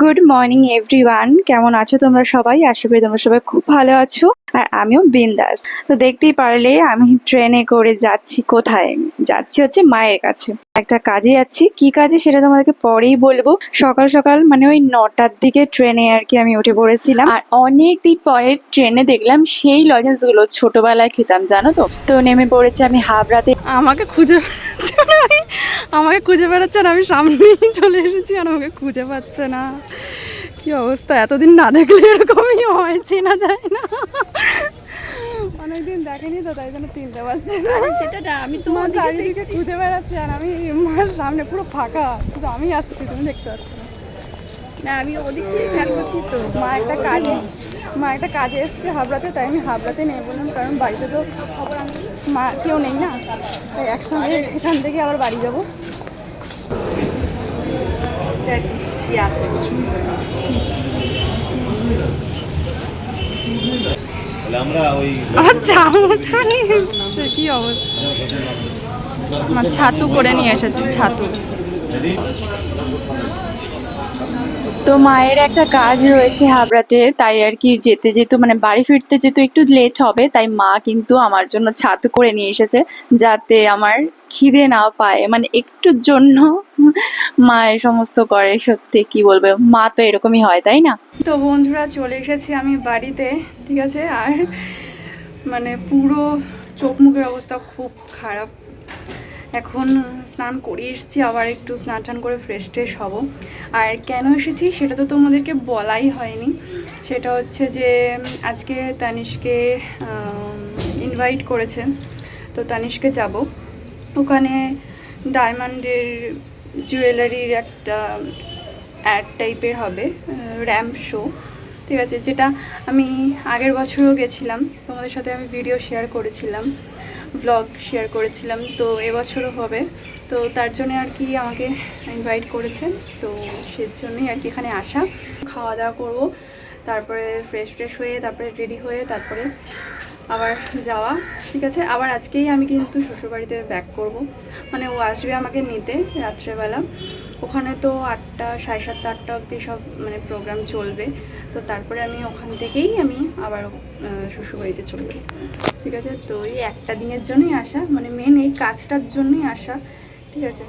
Good morning everyone কেমন আছো তোমরা সবাই? আশা করি তোমরা সবাই খুব ভালো আছো। আর আমিও বিন্দাস। তো দেখতেই পারলে আমি ট্রেনে করে যাচ্ছি কোথায়? যাচ্ছি হচ্ছে মায়ের কাছে। একটা কাজে যাচ্ছি। কি কাজে সেটা তোমাদেরকে পরেই বলব। সকাল সকাল মানে ওই নটার দিকে ট্রেনে আর কি আমি উঠে পড়েছিলাম। আর অনেক দিন পরে ট্রেনে দেখলাম সেই লজেন্সগুলো ছোটবেলায় খেতাম, জানো তো? তো নেমে পড়েছি আমি হাবড়াতে। আমাকে খুঁজে আমাকে খুঁজে বেড়াচ্ছে না আমি সামনেই চলে এসেছি আর আমাকে খুঁজে পাচ্ছে না। কি অবস্থা? এতদিন না দেখলে এরকমই হয় চেনা যায় না। অনেকদিন দেখেনি তো তাই জন্য চিনতে পারছি না। সেটা না আমি তোমার চারিদিকে খুঁজে বেড়াচ্ছে আর আমি মার সামনে পুরো ফাঁকা কিন্তু আমি আসছি তুমি দেখতে পাচ্ছ না। না আমি ওদিক থেকে খেয়াল করছি তো। মা একটা কাজে মা একটা কাজে এসছে হাবড়াতে তাই আমি হাবড়াতে নেই বললাম কারণ বাড়িতে তো খবর আমি মা কেউ নেই না? তাই একসঙ্গে এখান থেকে আবার বাড়ি যাব। কি অবস্থা? আমার ছাতু করে নিয়ে এসেছি ছাতু। তো মায়ের একটা কাজ রয়েছে হাবড়াতে, তাই আর কি যেতে যেতে মানে বাড়ি ফিরতে যেতে একটু লেট হবে, তাই মা কিন্তু আমার জন্য ছাতু করে নিয়ে এসেছে যাতে আমার খিদে না পায়। মানে একটুর জন্য মা এই সমস্ত করে, সত্যি কি বলবে, মা তো এরকমই হয়, তাই না? তো বন্ধুরা চলে এসেছি আমি বাড়িতে, ঠিক আছে? আর মানে পুরো চোখ মুখের অবস্থা খুব খারাপ। এখন স্নান করে এসেছি, আবার একটু স্নান টান করে ফ্রেশ ট্রেশ হব। আর কেন এসেছি সেটা তো তোমাদেরকে বলাই হয়নি। সেটা হচ্ছে যে আজকে তানিশকে ইনভাইট করেছে, তো তানিশকে যাব। ওখানে ডায়মন্ডের জুয়েলারির একটা, অ্যাড টাইপের হবে র্যাম্প শো ঠিক আছে? যেটা আমি আগের বছরও গেছিলাম, তোমাদের সাথে আমি ভিডিও শেয়ার করেছিলাম। ব্লগ শেয়ার করেছিলাম, তো এবছরও হবে। তো তার জন্য আর কি আমাকে ইনভাইট করেছেন তো সের জন্যই আর কি এখানে আসা। খাওয়া দাওয়া করব, তারপরে ফ্রেশ ফ্রেশ হয়ে, তারপরে রেডি হয়ে, তারপরে আবার যাওয়া, ঠিক আছে? আবার আজকেই আমি কিন্তু শ্বশুরবাড়িতে ব্যাক করব। মানে ও আসবে আমাকে নিতে রাত্রেবেলা। ওখানে তো আটটা সাড়ে সাতটা আটটা অবধি সব মানে প্রোগ্রাম চলবে। তো তারপরে আমি ওখান থেকেই আমি আবার শ্বশুরবাড়িতে চলে যাব। ঠিক আছে? তো এই একটা দিনের জন্যই আসা মানে মেন এই কাজটার জন্যই আসা। ঠিক আছে?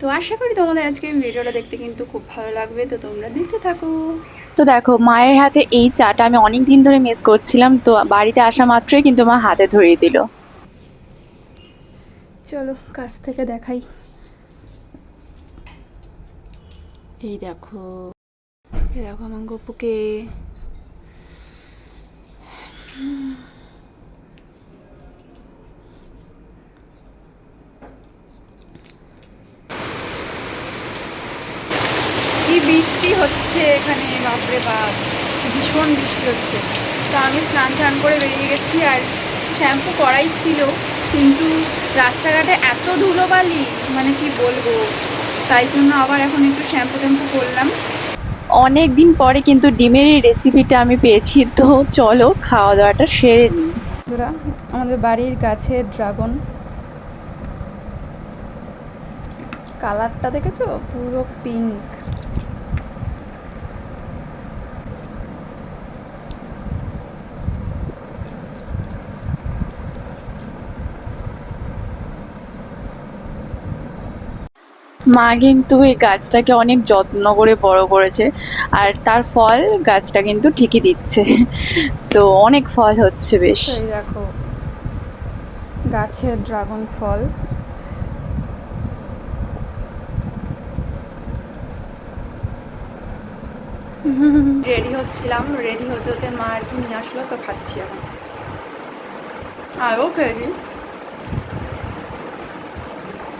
তো আশা করি তোমাদের আজকে ভিডিওটা দেখতে কিন্তু খুব ভালো লাগবে। তো তোমরা দেখতে থাকো। তো দেখো মায়ের হাতে এই চাটা আমি অনেক দিন ধরে মিস করছিলাম। তো বাড়িতে আসা মাত্রই কিন্তু মা হাতে ধরিয়ে দিল। চলো কাছ থেকে দেখাই। এই দেখো এই দেখো আমার গপুকে কি বৃষ্টি হচ্ছে এখানে, বাপরে বাপ। ভীষণ বৃষ্টি হচ্ছে। তো আমি স্নান টান করে বেরিয়ে গেছি আর শ্যাম্পু করাই ছিল, কিন্তু রাস্তাঘাটে এত ধুলোবালি মানে কি বলব? তাই জন্য আবার এখন একটু শ্যাম্পু ট্যাম্পু করলাম। অনেক দিন পরে কিন্তু ডিমের এই রেসিপিটা আমি পেয়েছি তো চলো খাওয়া দাওয়াটা সেরে নিই। আমাদের বাড়ির গাছে ড্রাগন। কালারটা দেখেছ? পুরো পিঙ্ক মা কিন্তু এই গাছটাকে অনেক যত্ন করে বড় করেছে আর তার ফল গাছটা কিন্তু ঠিকই দিচ্ছে। তো অনেক ফল হচ্ছে বেশ। দেখো, গাছের ড্রাগন ফল। রেডি হচ্ছিলাম, রেডি হতে হতে মা আর কি নিয়ে আসলো, তো খাচ্ছি এখন। আগেও খেয়েছি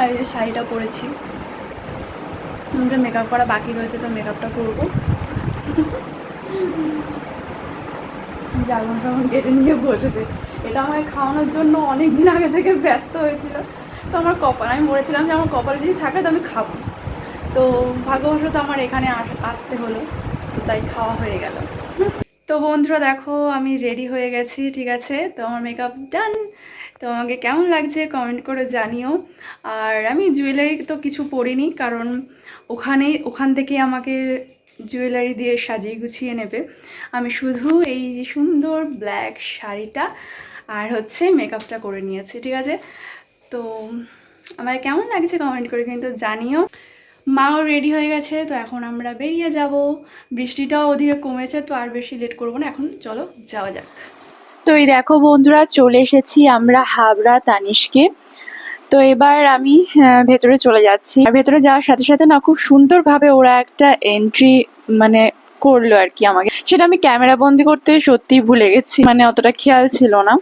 আর এই শাড়িটা পরেছি। মুখে মেকআপ করা বাকি রয়েছে, তো মেকআপটা করব। ড্রাগন ড্রাগন কেটে নিয়ে বসেছে। এটা আমাকে খাওয়ানোর জন্য অনেক দিন আগে থেকে ব্যস্ত হয়েছিল। তো আমার কপাল, আমি বলেছিলাম যে আমার কপালে যদি থাকে তো আমি খাব। তো ভাগ্যবশত আমার এখানে আস- আসতে হলো, তো তাই খাওয়া হয়ে গেল। তো বন্ধুরা দেখো, আমি রেডি হয়ে গেছি, ঠিক আছে? তো আমার মেকআপ ডান তো আমাকে কেমন লাগছে কমেন্ট করে জানিও। আর আমি জুয়েলারি তো কিছু পরিনি, কারণ ওখানেই, ওখান থেকে আমাকে জুয়েলারি দিয়ে সাজিয়ে গুছিয়ে নেবে। আমি শুধু এই যে সুন্দর ব্ল্যাক শাড়িটা আর হচ্ছে মেকআপটা করে নিয়েছি, ঠিক আছে? তো আমার কেমন লাগছে কমেন্ট করে কিন্তু জানিও। মাও রেডি হয়ে গেছে, তো এখন আমরা বেরিয়ে যাব। বৃষ্টিটাও ওদিকে কমেছে, তো আর বেশি লেট করব না। এখন চলো, যাওয়া যাক। তো এই দেখো বন্ধুরা, চলে এসেছি আমরা হাবড়া, তানিশকে। তো এবার আমি আহ, ভেতরে চলে যাচ্ছি। আর ভেতরে যাওয়ার সাথে সাথে না খুব সুন্দরভাবে ওরা একটা এন্ট্রি মানে করল আর কি আমাকে। সেটা আমি ক্যামেরা বন্দি করতে সত্যি ভুলে গেছি। মানে অতটা খেয়াল ছিল না।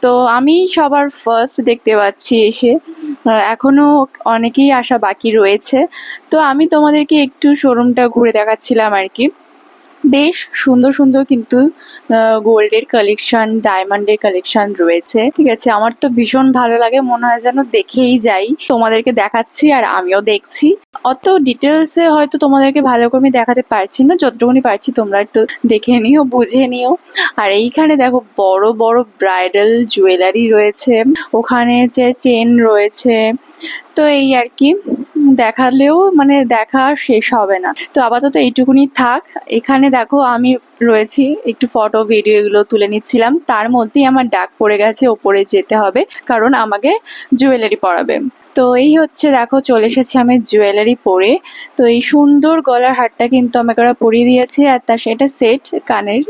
তো আমি সবার ফার্স্ট দেখতে পাচ্ছি এসে। আহ, এখনও অনেকেই আসা বাকি রয়েছে। তো আমি তোমাদেরকে একটু শোরুমটা ঘুরে দেখাচ্ছিলাম আর কি। বেশ সুন্দর সুন্দর কিন্তু গোল্ডের কালেকশন ডায়মন্ডের কালেকশন রয়েছে। ঠিক আছে, আমার তো ভীষণ ভালো লাগে, মনে হয় যেন দেখেই যাই। তোমাদেরকে দেখাচ্ছি আর আমিও দেখছি। অত ডিটেলসে হয়তো তোমাদেরকে ভালো করে দেখাতে পারছি না। যতটুকুনি পারছি তোমরা একটু দেখে নিও, বুঝে নিও। আর এইখানে দেখো, বড় বড় ব্রাইডাল জুয়েলারি রয়েছে। ওখানে যে চেন রয়েছে। তো এই আর কি। দেখালেও মানে দেখা শেষ হবে না। তো আপাতত এইটুকুনি থাক। এখানে দেখো আমি রয়েছি, একটু ফটো ভিডিও এগুলো তুলে নিচ্ছিলাম। তার মধ্যেই আমার ডাক পড়ে গেছে, ওপরে যেতে হবে, কারণ আমাকে জুয়েলারি পরাবে। তো এই হচ্ছে দেখো, চলে এসেছি আমি জুয়েলারি পরে। তো এই সুন্দর গলার হারটা কিন্তু আমাকে ওরা পরিয়ে দিয়েছে, আর তার সেটা সেট কানের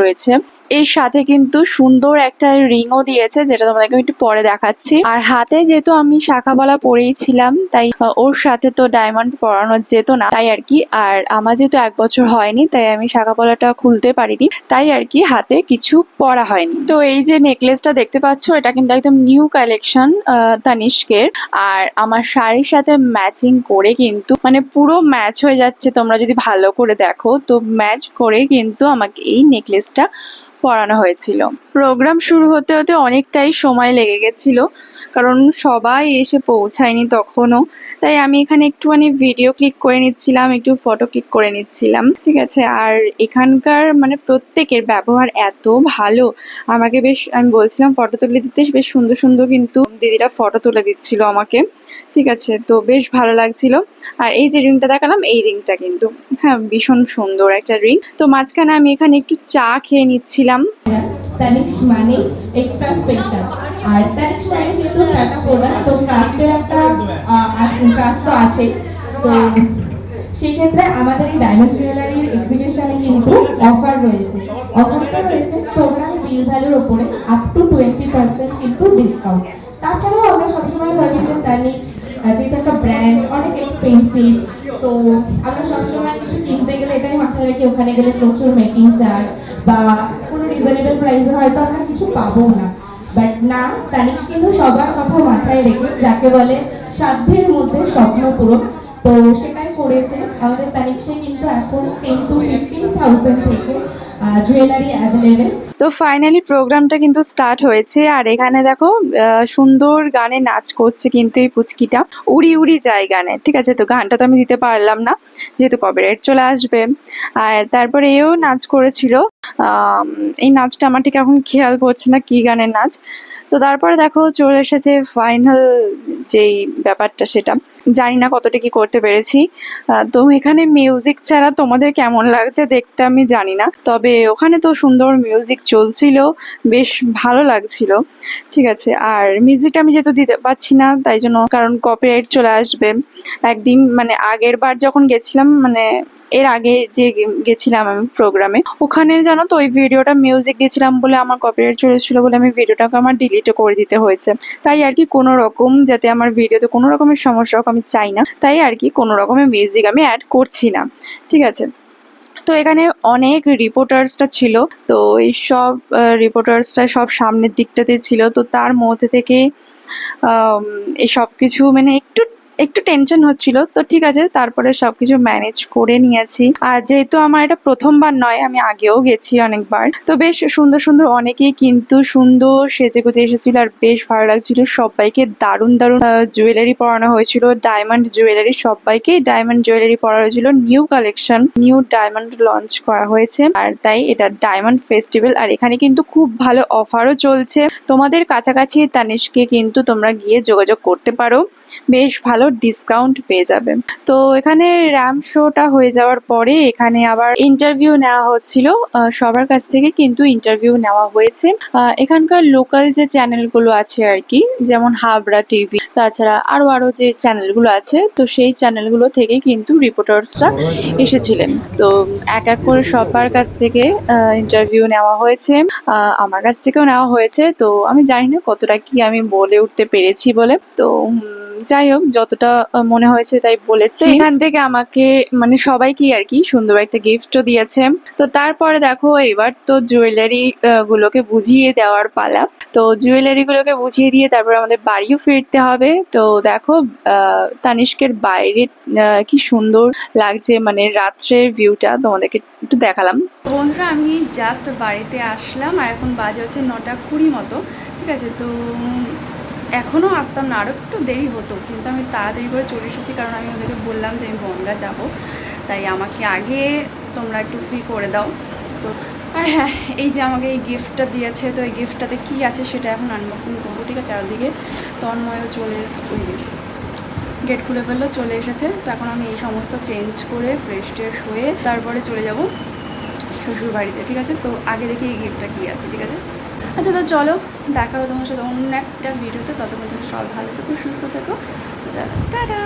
রয়েছে। এর সাথে কিন্তু সুন্দর একটা রিংও দিয়েছে, যেটা তোমাদেরকে একটু পরে দেখাচ্ছি। আর হাতে যেহেতু আমি শাখাবালা পরেই ছিলাম, তাই ওর সাথে তো ডায়মন্ড পরানো যেত না, তাই আর কি। আর আমার যেহেতু এক বছর হয়নি, তাই আমি শাখাবালাটা খুলতে পারিনি, তাই আর কি হাতে কিছু পরা হয়নি। তো এই যে নেকলেসটা দেখতে পাচ্ছ, এটা কিন্তু একদম নিউ কালেকশন তানিষ্কের। আর আমার শাড়ির সাথে ম্যাচিং করে কিন্তু মানে পুরো ম্যাচ হয়ে যাচ্ছে, তোমরা যদি ভালো করে দেখো, তো ম্যাচ করে কিন্তু আমাকে এই নেকলেসটা পরানো হয়েছিল। প্রোগ্রাম শুরু হতে হতে অনেকটাই সময় লেগে গেছিল, কারণ সবাই এসে পৌঁছায়নি তখনও। তাই আমি এখানে একটুখানি ভিডিও ক্লিক করে নিচ্ছিলাম, একটু ফটো ক্লিক করে নিচ্ছিলাম, ঠিক আছে? আর এখানকার মানে প্রত্যেকের ব্যবহার এত ভালো। আমাকে বেশ, আমি বলছিলাম ফটো তুলে দিতে, বেশ সুন্দর সুন্দর কিন্তু দিদিরা ফটো তুলে দিচ্ছিল আমাকে, ঠিক আছে? তো বেশ ভালো লাগছিল। আর এই যে রিংটা দেখালাম, এই রিংটা কিন্তু হ্যাঁ ভীষণ সুন্দর একটা রিং তো মাঝখানে আমি এখানে একটু চা খেয়ে নিচ্ছিলাম। তানিক্স মানে এক্সট্রা স্পেশাল আর তানিক্স মানে যেহেতু টাটা প্রোডাক্ট তো ট্রাস্টের একটা ট্রাস্ট তো আছে। তো সেই ক্ষেত্রে আমাদের এই ডায়মন্ড জুয়েলারির এক্সিবিশনে কিন্তু অফার রয়েছে। অফারটা রয়েছে টোটাল বিল ভ্যালুর উপরে আপ টু টোয়েন্টি পার্সেন্ট কিন্তু ডিসকাউন্ট তাছাড়াও আমরা সবসময় ভাবি যে আহ, যেহেতু একটা ব্র্যান্ড অনেক এক্সপেন্সিভ সো আমরা সবসময় কিছু কিনতে গেলে এটাই মাথায় রাখি ওখানে গেলে প্রচুর মেকিং চার্জ বা রিজনেবল প্রাইসে হয়তো আমরা কিছু পাবো না। বাট না তানিক কিন্তু সবার কথা মাথায় রেখে যাকে বলে সাধ্যের মধ্যে স্বপ্ন পূরণ। তো সেটাই করেছে। আমাদের তানিক্সে কিন্তু এখন টেন টু ফিফটিন থাউজেন্ড থেকে জুয়েলারি অ্যাভেলেবেল তো ফাইনালি প্রোগ্রামটা কিন্তু স্টার্ট হয়েছে। আর এখানে দেখো সুন্দর গানে নাচ করছে কিন্তু এই পুচকিটা। উড়ি উড়ি যায় গানে, ঠিক আছে? তো গানটা তো আমি দিতে পারলাম না, যেহেতু কপিরাইট চলে আসবে। আর তারপরে এও নাচ করেছিল। এই নাচটা আমার ঠিক এখন খেয়াল পড়ছে না কি গানের নাচ। তো তারপরে দেখো চলে এসেছে ফাইনাল যেই ব্যাপারটা সেটা। জানি না কতটা কি করতে পেরেছি। তো এখানে মিউজিক ছাড়া তোমাদের কেমন লাগছে দেখতে আমি জানি না। তবে ওখানে তো সুন্দর মিউজিক চলছিল, বেশ ভালো লাগছিল। ঠিক আছে, আর মিউজিকটা আমি যেহেতু দিতে পারছি না, তাই জন্য কারণ কপিরাইট চলে আসবে। একদিন মানে আগের বার যখন গেছিলাম মানে এর আগে যে গেছিলাম আমি প্রোগ্রামে, ওখানে জানো তো ওই ভিডিওটা মিউজিক দিয়েছিলাম বলে আমার কপিরাইট চলেছিল বলে আমি ভিডিওটাকে আমার ডিলিটও করে দিতে হয়েছে। তাই আর কি কোনো রকম যাতে আমার ভিডিওতে কোনো রকমের সমস্যা হোক আমি চাই না, তাই আর কি কোনো রকমের মিউজিক আমি অ্যাড করছি না। ঠিক আছে? তো এখানে অনেক রিপোর্টার্সটা ছিল, তো এই সব রিপোর্টার্সটা সব সামনের দিকটাতে ছিল, তো তার মধ্যে থেকে এই সব কিছু মানে একটু একটু টেনশন হচ্ছিল, তো ঠিক আছে, তারপরে সবকিছু ম্যানেজ করে নিয়েছি। আর যেহেতু আমার এটা প্রথমবার নয়, আমি আগেও গেছি অনেকবার, তো বেশ সুন্দর সুন্দর অনেকেই কিন্তু সুন্দর সেজে গুজে এসেছিল আর বেশ ভালো লাগছিল। সবাইকে দারুণ দারুণ জুয়েলারি পরানো হয়েছিল ডায়মন্ড জুয়েলারি সবাইকে ডায়মন্ড জুয়েলারি পরা হয়েছিল। New collection new diamond launch করা হয়েছে। আর তাই এটা ডায়মন্ড ফেস্টিভ্যাল আর এখানে কিন্তু খুব ভালো অফারও চলছে। তোমাদের কাছাকাছি তানিশকে কিন্তু তোমরা গিয়ে যোগাযোগ করতে পারো। বেশ ভালো ডিসকাউন্ট পেয়ে যাবে। তো এখানে র্যাম শোটা হয়ে যাওয়ার পরে এখানে আবার ইন্টারভিউ নেওয়া হচ্ছিল। সবার কাছ থেকে কিন্তু ইন্টারভিউ নেওয়া হয়েছে। এখানকার লোকাল যে চ্যানেলগুলো আছে আর কি, যেমন হাবড়া টিভি তাছাড়া আরও আরও যে চ্যানেলগুলো আছে, তো সেই চ্যানেলগুলো থেকে কিন্তু রিপোর্টার্সরা এসেছিলেন। তো এক এক করে সবার কাছ থেকে ইন্টারভিউ নেওয়া হয়েছে। আমার কাছ থেকেও নেওয়া হয়েছে। তো আমি জানি না কতটা কি আমি বলে উঠতে পেরেছি বলে। তো যাই হোক যতটা মনে হয়েছে তাই বলেছে। এখান থেকে আমাকে মানে সবাইকে আর কি সুন্দর একটা গিফটও দিয়েছে। তো তারপরে দেখো এবার তো জুয়েলারি গুলোকে বুঝিয়ে দেওয়ার পালা। তো জুয়েলারি গুলোকে বুঝিয়ে দিয়ে তারপর আমাদের বাড়িও ফিরতে হবে। তো দেখো তানিষ্কের বাইরে কি সুন্দর লাগছে মানে রাত্রের ভিউটা তোমাদেরকে একটু দেখালাম। বন্ধুরা আমি জাস্ট বাড়িতে আসলাম আর এখন বাজে হচ্ছে নটা কুড়ি মতো। ঠিক আছে তো এখনও আসতাম না আরও একটু দেরি হতো, কিন্তু আমি তাড়াতাড়ি করে চলে এসেছি কারণ আমি ওদেরকে বললাম যে আমি বনগা যাব। তাই আমাকে আগে তোমরা একটু ফ্রি করে দাও। তো, আর হ্যাঁ এই যে আমাকে এই গিফটটা দিয়েছে, তো এই গিফটটাতে কী আছে সেটা এখন আনবক্সিং করব, ঠিক আছে? চারদিকে তন্ময়ও চলে এস- ওই গেট খুলে ফেলল, চলে এসেছে। তো এখন আমি এই সমস্ত চেঞ্জ করে ফ্রেশ ট্রেশ হয়ে তারপরে চলে যাব শ্বশুর বাড়িতে ঠিক আছে? তো আগে দেখি এই গিফটটা কী আছে, ঠিক আছে? আচ্ছা তো চলো, দেখা হবে তোমার সাথে অন্য একটা ভিডিওতে, ততক্ষণ তুমি সব ভালো থেকো, সুস্থ থেকো। চলো, টাটা!